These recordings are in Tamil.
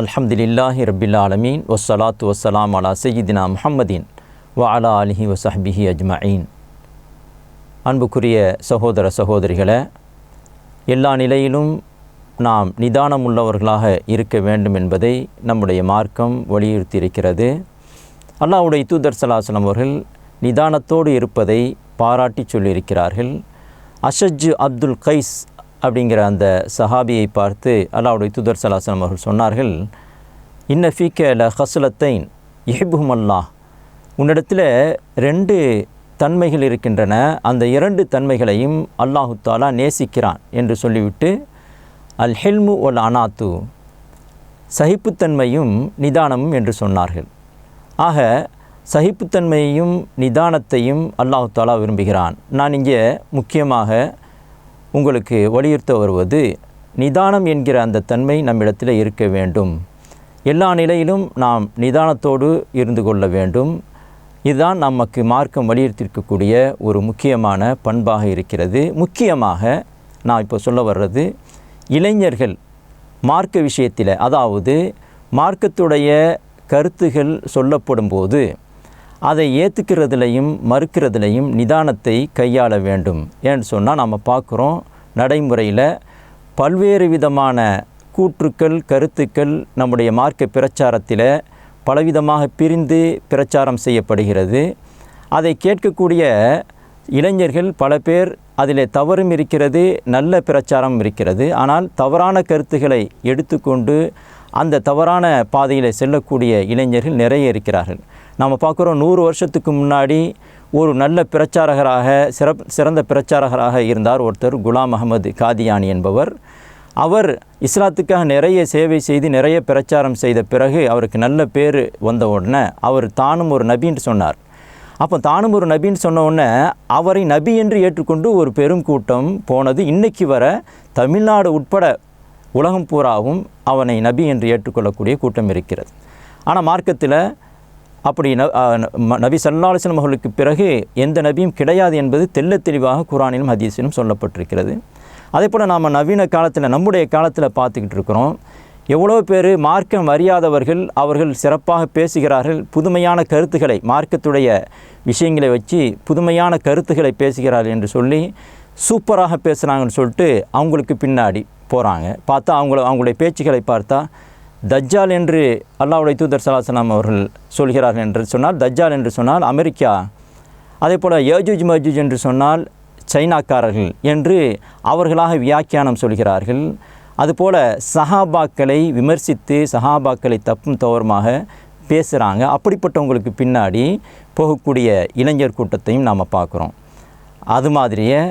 அல்ஹம்துலில்லாஹி ரபில் ஆலமீன் வஸ்ஸலாத்து வசலாம் அலா சையீதினா முஹம்மதீன் வ அலா அலிஹி வசஹபிஹி அஜ்மஈன் அன்புக்குரிய சகோதர சகோதரிகளை எல்லா நிலையிலும் நாம் நிதானம் உள்ளவர்களாக இருக்க வேண்டும் என்பதை நம்முடைய மார்க்கம் வலியுறுத்தியிருக்கிறது. அல்லாஹ்வுடைய தூதர் சலாசலம் அவர்கள் நிதானத்தோடு இருப்பதை பாராட்டி சொல்லியிருக்கிறார்கள். அஷஜ் அப்துல் கைஸ் அப்படிங்கிற அந்த சஹாபியை பார்த்து அல்லாவுடைய தூதர் சலாசனம் அவர்கள் சொன்னார்கள் இன்ன ஃபீக்க ல ஹசுலத்தைன் அல்லாஹ் உன்னிடத்தில் ரெண்டு தன்மைகள் இருக்கின்றன. அந்த இரண்டு தன்மைகளையும் அல்லாஹு தாலா நேசிக்கிறான் என்று சொல்லிவிட்டு அல் ஹெல்மு ஒல் அனாத்து. சகிப்புத்தன்மையும் நிதானமும் என்று சொன்னார்கள். ஆக சகிப்புத்தன்மையையும் நிதானத்தையும் அல்லாஹு தாலா விரும்புகிறான். நான் இங்கே முக்கியமாக உங்களுக்கு வலியுறுத்த வருவது நிதானம் என்கிற அந்த தன்மை நம்மிடத்தில் இருக்க வேண்டும். எல்லா நிலையிலும் நாம் நிதானத்தோடு இருந்து கொள்ள வேண்டும். இதுதான் நமக்கு மார்க்கம் வலியுறுத்தியிருக்கக்கூடிய ஒரு முக்கியமான பண்பாக இருக்கிறது. முக்கியமாக நான் இப்போ சொல்ல வர்றது இளைஞர்கள் மார்க்க விஷயத்தில் அதாவது மார்க்கத்துடைய கருத்துகள் சொல்லப்படும் போது அதை ஏற்றுக்கிறதுலையும் மறுக்கிறதுலையும் நிதானத்தை கையாள வேண்டும். ஏன்னு சொன்னால் நம்ம பார்க்குறோம் நடைமுறையில் பல்வேறு விதமான கூற்றுக்கள் கருத்துக்கள் நம்முடைய மார்க்க பிரச்சாரத்தில் பலவிதமாக பிரிந்து பிரச்சாரம் செய்யப்படுகிறது. அதை கேட்கக்கூடிய இளைஞர்கள் பல பேர் அதில் தவறும் இருக்கிறது நல்ல பிரச்சாரம் இருக்கிறது. ஆனால் தவறான கருத்துக்களை எடுத்துக்கொண்டு அந்த தவறான பாதையில் செல்லக்கூடிய இளைஞர்கள் நிறைய இருக்கிறார்கள். நாம் பார்க்குறோம் நூறு வருஷத்துக்கு முன்னாடி ஒரு நல்ல பிரச்சாரகராக சிறப் சிறந்த பிரச்சாரகராக இருந்தார் ஒருத்தர் குலாம் அகமது காதியானி என்பவர். அவர் இஸ்லாத்துக்காக நிறைய சேவை செய்து நிறைய பிரச்சாரம் செய்த பிறகு அவருக்கு நல்ல பேர் வந்த உடனே அவர் தானும் ஒரு நபின்னு சொன்னார். அப்போ தானும் ஒரு நபின்னு சொன்ன உடனே அவரை நபி என்று ஏற்றுக்கொண்டு ஒரு பெரும் கூட்டம் போனது. இன்றைக்கு வர தமிழ்நாடு உட்பட உலகம் பூராவும் அவனை நபி என்று ஏற்றுக்கொள்ளக்கூடிய கூட்டம் இருக்கிறது. ஆனால் மார்க்கத்தில் அப்படி ந நபி சல்லாஹம் அவர்களுக்கு பிறகு எந்த நபியும் கிடையாது என்பது தெல்ல தெளிவாக குரானிலும் ஹதீஸிலும் சொல்லப்பட்டிருக்கிறது. அதே போல் நாம் நவீன காலத்தில் நம்முடைய காலத்தில் பார்த்துக்கிட்டு இருக்கிறோம். எவ்வளோ பேர் மார்க்கம் அறியாதவர்கள் அவர்கள் சிறப்பாக பேசுகிறார்கள் புதுமையான கருத்துக்களை மார்க்கத்துடைய விஷயங்களை வச்சு புதுமையான கருத்துக்களை பேசுகிறார்கள் என்று சொல்லி சூப்பராக பேசுகிறாங்கன்னு சொல்லிட்டு அவங்களுக்கு பின்னாடி போகிறாங்க பார்த்தா அவங்கள அவங்களுடைய பேச்சுக்களை பார்த்தா தஜ்ஜால் என்று அல்லாவுடைய தூதர் சலாசலாம் அவர்கள் சொல்கிறார்கள் என்று சொன்னால் தஜ்ஜால் என்று சொன்னால் அமெரிக்கா. அதே போல் யஜூஜ் மஜூஜ் என்று சொன்னால் சைனாக்காரர்கள் என்று அவர்களாக வியாக்கியானம் சொல்கிறார்கள். அதுபோல் சஹாபாக்களை விமர்சித்து சஹாபாக்களை தப்பும் தவறுமாக பேசுகிறாங்க அப்படிப்பட்டவங்களுக்கு பின்னாடி போகக்கூடிய இளைஞர் கூட்டத்தையும் நாம் பார்க்குறோம். அது மாதிரியே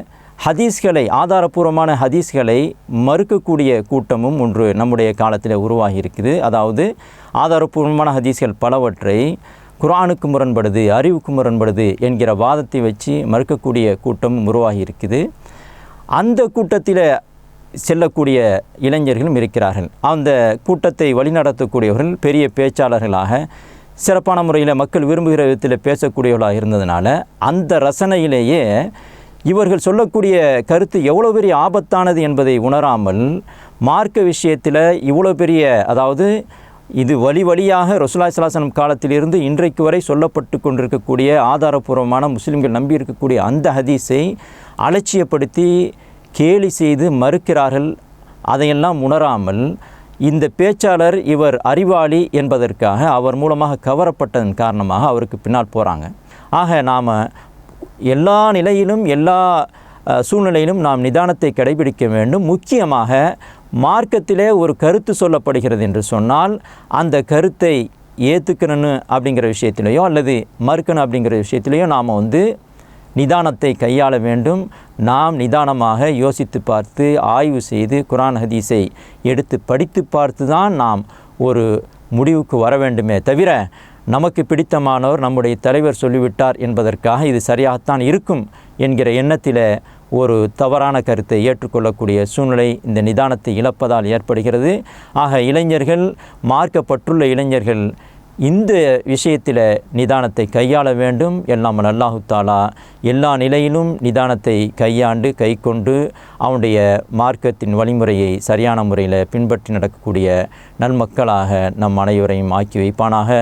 ஹதீஸ்களை ஆதாரபூர்வமான ஹதீஸ்களை மறுக்கக்கூடிய கூட்டமும் ஒன்று நம்முடைய காலத்தில் உருவாகி இருக்குது அதாவது ஆதாரபூர்வமான ஹதீஸ்கள் பலவற்றை குரானுக்கு முரண்படுது அறிவுக்கு முரண்படுது என்கிற வாதத்தை வச்சு மறுக்கக்கூடிய கூட்டமும் உருவாகி இருக்குது அந்த கூட்டத்தில் செல்லக்கூடிய இளைஞர்களும் இருக்கிறார்கள். அந்த கூட்டத்தை வழிநடத்தக்கூடியவர்கள் பெரிய பேச்சாளர்களாக சிறப்பான முறையில் மக்கள் விரும்புகிற விதத்தில் பேசக்கூடியவர்களாக இருந்ததுனால அந்த ரசனையிலேயே இவர்கள் சொல்லக்கூடிய கருத்து எவ்வளோ பெரிய ஆபத்தானது என்பதை உணராமல் மார்க்க விஷயத்தில் இவ்வளோ பெரிய அதாவது இது வழி வழியாக ரசுல்லா சலாசனம் காலத்திலிருந்து இன்றைக்கு வரை சொல்லப்பட்டு கொண்டிருக்கக்கூடிய ஆதாரபூர்வமான முஸ்லீம்கள் நம்பி இருக்கக்கூடிய அந்த ஹதீஸை அலட்சியப்படுத்தி கேலி செய்து மறுக்கிறார்கள். அதையெல்லாம் உணராமல் இந்த பேச்சாளர் இவர் அறிவாளி என்பதற்காக அவர் மூலமாக கவரப்பட்டதன் காரணமாக அவருக்கு பின்னால் போகிறாங்க ஆக நாம் எல்லா நிலையிலும் எல்லா சூழ்நிலையிலும் நாம் நிதானத்தை கடைபிடிக்க வேண்டும். முக்கியமாக மார்க்கத்திலே ஒரு கருத்து சொல்லப்படுகிறது என்று சொன்னால் அந்த கருத்தை ஏற்றுக்கணுன்னு அப்படிங்கிற விஷயத்திலையோ அல்லது மறுக்கணும் அப்படிங்கிற விஷயத்திலையோ நாம் வந்து நிதானத்தை கையாள வேண்டும். நாம் நிதானமாக யோசித்து பார்த்து ஆய்வு செய்து குரான் ஹதீஸை எடுத்து படித்து பார்த்து தான் நாம் ஒரு முடிவுக்கு வர வேண்டுமே தவிர நமக்கு பிடித்தமானவர் நம்முடைய தலைவர் சொல்லிவிட்டார் என்பதற்காக இது சரியாகத்தான் இருக்கும் என்கிற எண்ணத்தில் ஒரு தவறான கருத்தை ஏற்றுக்கொள்ளக்கூடிய சூழ்நிலை இந்த நிதானத்தை இழப்பதால் ஏற்படுகிறது. ஆக இளைஞர்கள் மார்க்கப்பட்டுள்ள இளைஞர்கள் இந்த விஷயத்தில் நிதானத்தை கையாள வேண்டும். எல்லாம் அல்லாஹு தாலா எல்லா நிலையிலும் நிதானத்தை கையாண்டு கை கொண்டு அவனுடைய மார்க்கத்தின் வழிமுறையை சரியான முறையில் பின்பற்றி நடக்கக்கூடிய நன்மக்களாக நம் அனைவரையும் ஆக்கி வைப்பானாக.